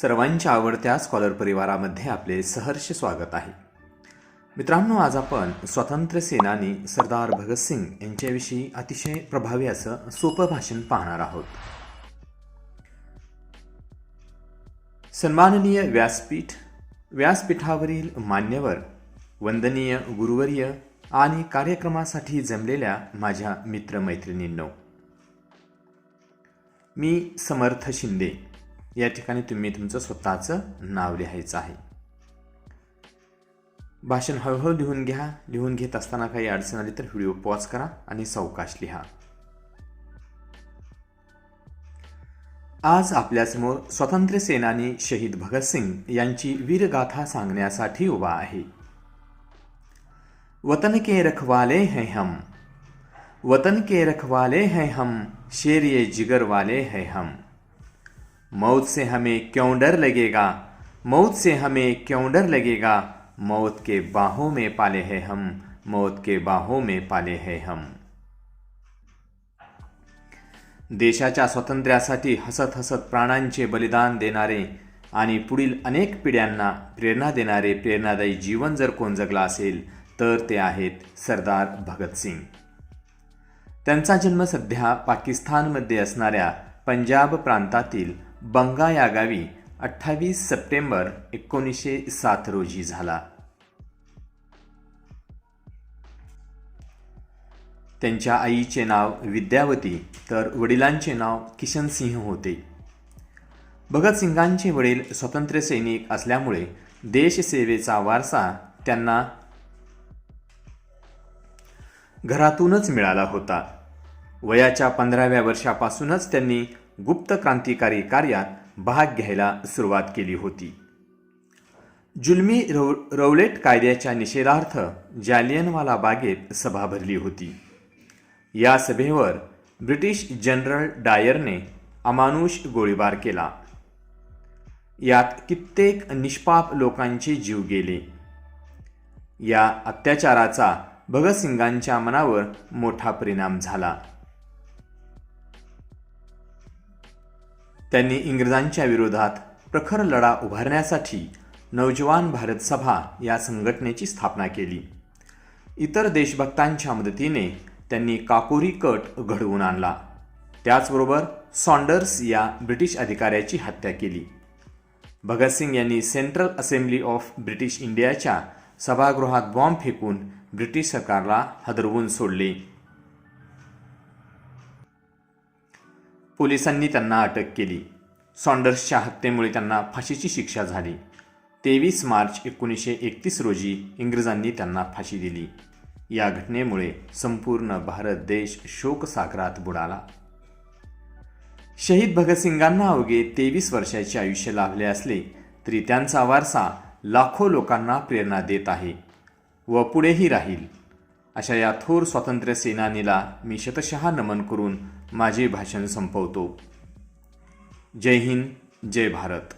सर्वांच्या आवडत्या स्कॉलर परिवारामध्ये आपले सहर्ष स्वागत आहे. मित्रांनो आज आपण स्वातंत्र्य सेनानी सरदार भगतसिंग यांच्याविषयी अतिशय प्रभावी असं सोपं भाषण पाहणार आहोत. सन्माननीय व्यासपीठ व्यासपीठावरील मान्यवर वंदनीय गुरुवर्य आणि कार्यक्रमासाठी जमलेल्या माझ्या मित्रमैत्रिणींनो मी समर्थ शिंदे. या ठिकाणी तुम्ही तुमचं स्वतःचं नाव लिहायचं आहे. भाषण हळूहळू लिहून घ्या. लिहून घेत असताना काही अडचण आली तर व्हिडिओ पॉज करा आणि सावकाश लिहा. आज आपल्यासमोर स्वातंत्र्य सेनानी शहीद भगतसिंग यांची वीरगाथा सांगण्यासाठी उभा आहे. वतन के रखवाले हैं हम. वतन के रखवाले हैं हम. शेर ये जिगर वाले हैं हम. मौत से हमें क्यों डर लगेगा? मौत से हमें क्यों डर लगेगा? मौत के बाहों में पाले हैं हम। मौत के बाहों में पाले हैं हम। देशाच्या स्वातंत्र्यासाठी हसत हसत प्राणांचे बलिदान देणारे आणि पुढील अनेक पिढ्यांना प्रेरणा देणारे प्रेरणादायी जीवन जर कोण जगला असेल तर ते आहेत सरदार भगतसिंग त्यांचा जन्म सध्या पाकिस्तानमध्ये असणाऱ्या पंजाब प्रांतातील बंगा या गावी अठ्ठावीस सप्टेंबर एकोणीसशे सात रोजी झाला. त्यांच्या आईचे नाव विद्यावती तर वडिलांचे नाव किशन सिंह होते भगतसिंगांचे वडील स्वातंत्र्य सैनिक असल्यामुळे देशसेवेचा वारसा त्यांना घरातूनच मिळाला होता. वयाच्या पंधराव्या वर्षापासूनच त्यांनी गुप्त क्रांतिकारी कार्यात भाग घ्यायला सुरुवात केली होती. जुलमी रव रवलेट कायद्याच्या निषेधार्थ जालियनवाला बागेत सभा भरली होती. या सभेवर ब्रिटिश जनरल डायरने अमानुष गोळीबार केला. यात कित्येक निष्पाप लोकांचे जीव गेले. या अत्याचाराचा भगतसिंगांच्या मनावर मोठा परिणाम झाला. त्यांनी इंग्रजांच्या विरोधात प्रखर लढा उभारण्यासाठी नवजवान भारत सभा या संघटनेची स्थापना केली. इतर देशभक्तांच्या मदतीने त्यांनी काकोरी कट घडवून आणला. त्याचबरोबर सॉन्डर्स या ब्रिटिश अधिकाऱ्याची हत्या केली. भगतसिंग यांनी सेंट्रल असेंब्ली ऑफ ब्रिटिश इंडियाच्या सभागृहात बॉम्ब फेकून ब्रिटिश सरकारला हदरवून सोडले. पोलिसांनी त्यांना अटक केली. सॉन्डर्सच्या हत्येमुळे त्यांना फाशीची शिक्षा झाली. तेवीस मार्च एकोणीसशे एकतीस रोजी इंग्रजांनी त्यांना फाशी दिली. या घटनेमुळे संपूर्ण भारत देश शोकसागरात बुडाला. शहीद भगतसिंगांना अवघे तेवीस वर्षाचे आयुष्य लाभले असले तरी त्यांचा वारसा लाखो लोकांना प्रेरणा देत आहे व पुढेही राहील. अशा या थोर स्वातंत्र्य सेनानीला मी शतशः नमन करून माझे भाषण संपवतो. जय हिंद जय भारत.